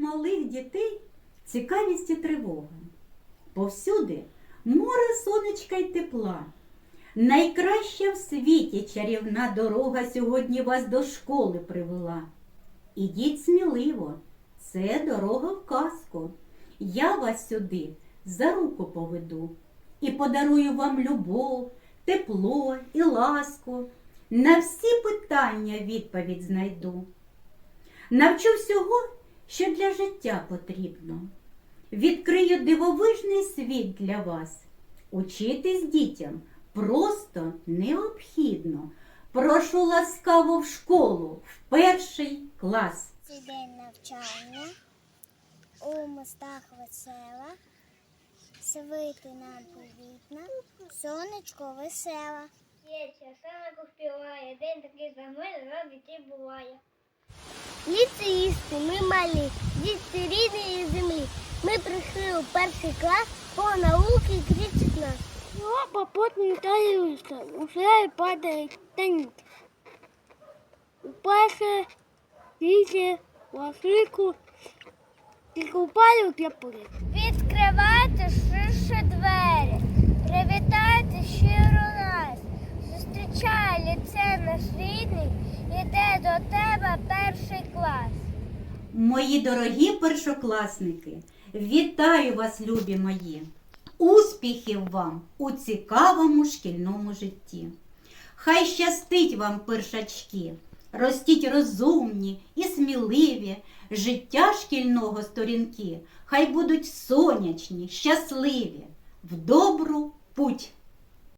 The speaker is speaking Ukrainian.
Малих дітей цікавість і тривога. Повсюди море сонечка й тепла. Найкраща в світі чарівна дорога сьогодні вас до школи привела. Ідіть сміливо, це дорога в казку. Я вас сюди за руку поведу і подарую вам любов, тепло і ласку. На всі питання відповідь знайду. Навчу всього, що для життя потрібно. Відкрию дивовижний світ для вас. Учитись дітям просто необхідно. Прошу ласкаво в школу, в перший клас. Цей день навчання у мостах весела, свити нам повітна, сонечко весела. Є часанок співає, день такий самий раз дітей буває. Ліцеїсти, ми малі, діти рідної землі. Ми прийшли у перший клас по науки кричить нас. Його попутний та юста, уже падає танк. Перше діти вафлику і купаю для полі. Тебе перший клас. Мої дорогі першокласники, вітаю вас, любі мої! Успіхів вам у цікавому шкільному житті! Хай щастить вам, першачки! Ростіть розумні і сміливі, життя шкільного сторінки, хай будуть сонячні, щасливі, в добру путь